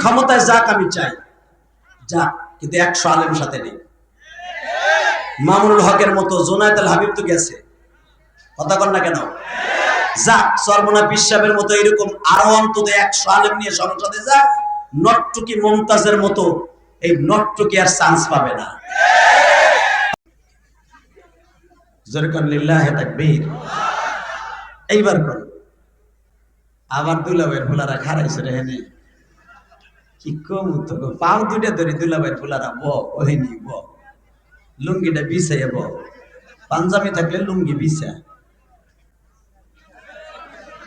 ক্ষমতায় যাক, আমি চাই। যাক, কিন্তু একশো আলেম সাথে নেই। মামুনুল হকের মতো জোনায়েদ আল হাবিব তো গেছে। কথা কন না কেন? যাক সর্বনা বিশ্বাবের মতো এরকম আরও অন্তত একশো আলেম নিয়ে সংসদে যাক, নটটুকি মমতাজের মতো এই নটটুকি আর চান্স পাবে না। এইবার কর আবার দুলাভাইয়ের ফুলারা খারাইছে রে হেনে। কি কম লুঙ্গিটা পাঞ্জাবি থাকলে লুঙ্গি বিছা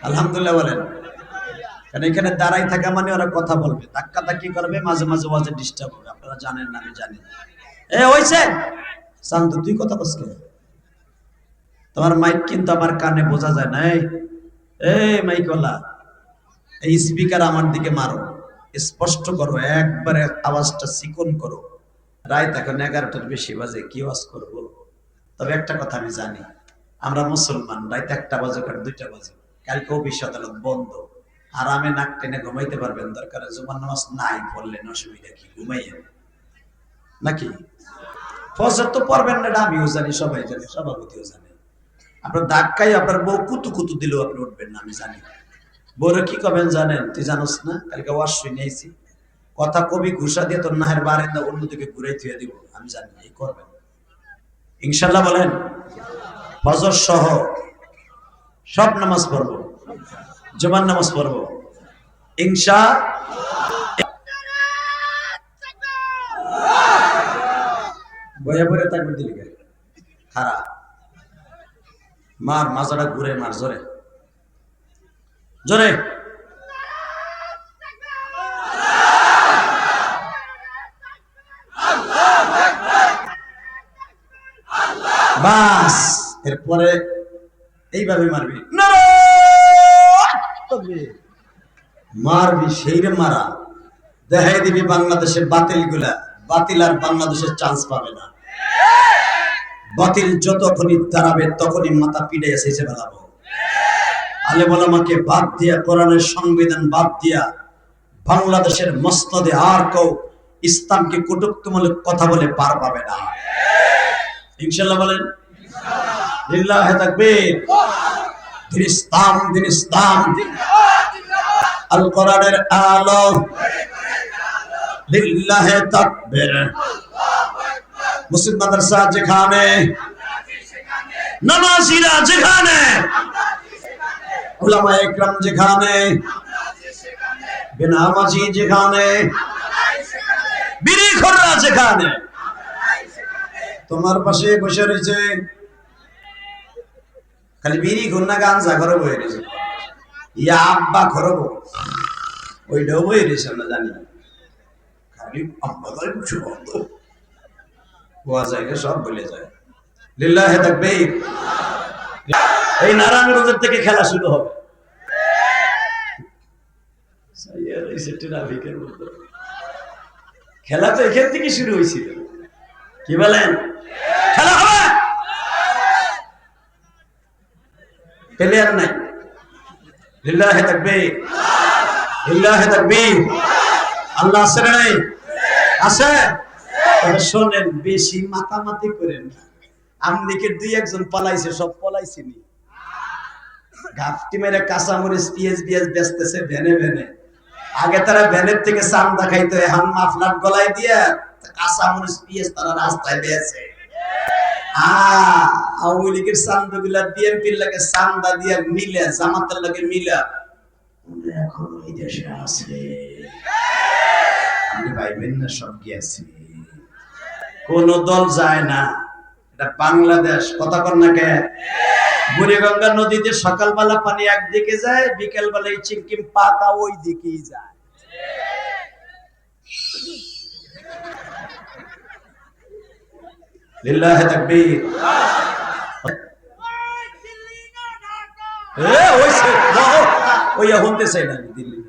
আলহামদুলিল্লাহ বলেন। কারণ এখানে দাঁড়াই থাকা মানে ওরা কথা বলবে। ধাক্কা ধাক্কি করবে, মাঝে মাঝে ডিস্টার্ব হবে। আপনারা জানেন না, আমি জানি। এ, হইছে? শান্ত তুই কথা কেন? তোমার মাইক কিন্তু আমার কানে বোঝা যায় না, এই। মাইকলা এই স্পিকার আমার দিকে মারো। স্পষ্ট করো, একবারে আওয়াজটা চিকন করো। রাত এখন এগারোটার বেশি বাজে, কি ওয়াজ করব? তবে একটা কথা আমি জানি, আমরা মুসলমান, রাত একটা বাজে আর দুইটা বাজে। কালকে অফিস আদালত বন্ধ আরামে নাক টেনে ঘুমাইতে পারবেন দরকার, জুমার নামাজ নাই পড়লেন অসুবিধা কি ঘুমাইয়েন নাকি? ফজর তো পড়বেন না আমিও জানি, সবাই জানে, সভাপতিও জানে। আপনার ধাক্কাই আপনার বউ কুতু কুতু দিলেও আপনি উঠবেন না, আমি জানি। বউরে কি কবেন জানেন? তুই জানোস না? কালকে ওয়াশ নিয়েছি কথা কবি ঘুষা দিয়ে তোর নাহের বারেন্দা অন্যদিকে ঘুরাই থুয়ে দিব। আমি জানি, এই করবেন। ইনশাল্লাহ বলেন, ফজর সহ সব নামাজ পড়ব। জমান নামাজ পড়ব। ইনশা বয়া পরে থাকবে দিলি খারাপ। মার মাজাটা ঘুরে, মার, জোরে। জোরে। বাস। এরপরে এইভাবে মারবি। মারবি সেই রে মারা। দেখাই দিবি বাংলাদেশের বাতিলগুলা বাতিল আর বাংলাদেশের চান্স পাবে না। বাতিল যতক্ষণই দাঁড়াবে, তখনই মাথা পিড়ে এসেছে বেলাবো আলে আমাকে বাদ দিয়া, কোরআনের সংবিধান বাদ দিয়া বাংলাদেশের মসনদে আর কেউ ইসলামকে কটুক্তিমূলক কথা বলে পার পাবে না। ইনশাল্লাহ বলেন যেখানে, নামাজিরা যেখানে উলামা একরাম যেখানে বেনামাজি যেখানে বিড়ি খোররা যেখানে। তোমার পাশে বসে রয়েছে, খালি বিড়ি ঘন্না গান যা ঘরে বয়ে রয়েছে। ইয়া আব্বা খরব ওইটাও বয়ে রয়েছে, আমরা জানি। খালি আব্বা গাড়ি বসে বন্ধ বোয়া জায়গা সব বলে যায়। লিল্লাহে তাকবীর। এই নারায়ণগঞ্জের থেকে খেলা শুরু হবে। খেলা তো এখান থেকে শুরু হয়েছিল। কি বলেন? খেলা হবে! প্লেয়ার নাই। লিল্লাহে তাকবীর। লিল্লাহে তাকবীর। আল্লাহ আছে নাই? আছে। শোনেন, বেশি মাতামাতি করেন না। দুই একজন পলাইছে, সব পলাইছিনি গাফটি মেরে কাঁচামরিচ পিএস বিএস বেচতেছে ভেনে ভেনে আগে তারা ভ্যানের থেকে চান্দা খাইতো এখন মাফলার গলায় দিয়ে কাঁচামরিচ পিএস তারা রাস্তায় দিয়েছে কোন দল যায় না। বাংলাদেশ, কথা কর না কে বুড়িগঙ্গা নদীতে সকালবেলা পানি একদিকে যায়, বিকেলবেলা এই চিংকিম পাকা ওই দিকেই যায় চাই না দিল্লি।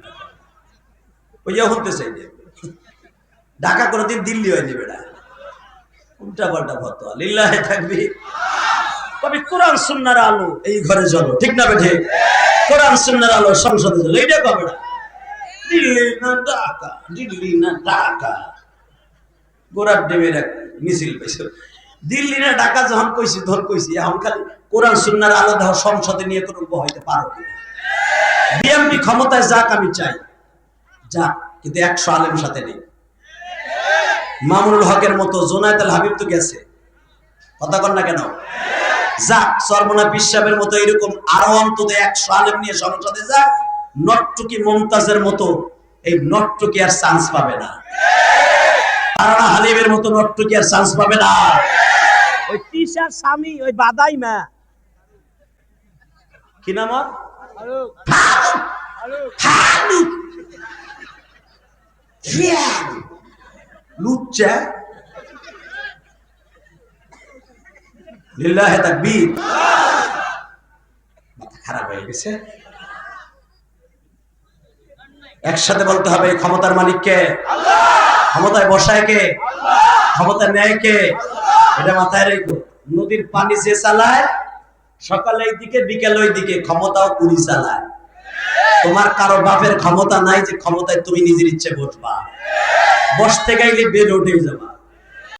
ওইয়া ঢাকা কোনোদিন দিল্লি হয়নি বেড়া। উল্টা পাল্টা ফতোয়া লিল্লাহে থাকবি তবে কোরআন সুন্নার আলো এই ঘরে জ্বলো, ঠিক না বেঠে? কোরআন সুন্নার আলো সংসদে জ্বলো, এইটা পাবে না? দিল্লি না ঢাকা, দিল্লি না ঢাকা। গোড়ার ডেমের এক মিছিল পেয়েছে। দিল্লি না ঢাকা যখন কইছি ধর কইছি, এখন খালি কোরআন সুন্নার আলাদা সংসদে নিয়ে কোনো হইতে পারো বিএমপি ক্ষমতায় যাক, আমি চাই। যাক, কিন্তু একশো আলেম সাথে নেই। মামুনুল হকের মতো জোনায়েদ আল হাবিব তো গেছে। কথা কন না কেন? যাক সর্বনা বিশ্বাবের মতো এরকম আরও অন্তত একশো আলেম নিয়ে সংসদে যাক নটটুকি মমতাজের মতো এই নটটুকি আর চান্স পাবে না। তারানা হালিমের মতো নটটুকি আর চান্স পাবে না। ওই তিশার স্বামী ওই বাদাই মা। কি নাম ওর? ফিয়ান। লিল্লাহে তাকবীর মাথা খারাপ হয়ে গেছে। একসাথে বলতে হবে ক্ষমতার মালিককে। ক্ষমতায় বসায় কে ক্ষমতা নেয় কে এটা মাথায় রেখো। নদীর পানি যে চালায়, সকাল এই দিকে বিকেল ওই দিকে ক্ষমতাও পুরি চালায়। তোমার কারও বাপের ক্ষমতা নাই যে ক্ষমতায় তুমি নিজের ইচ্ছে বসবা বসতে গাইলে বেড উঠে যাবা।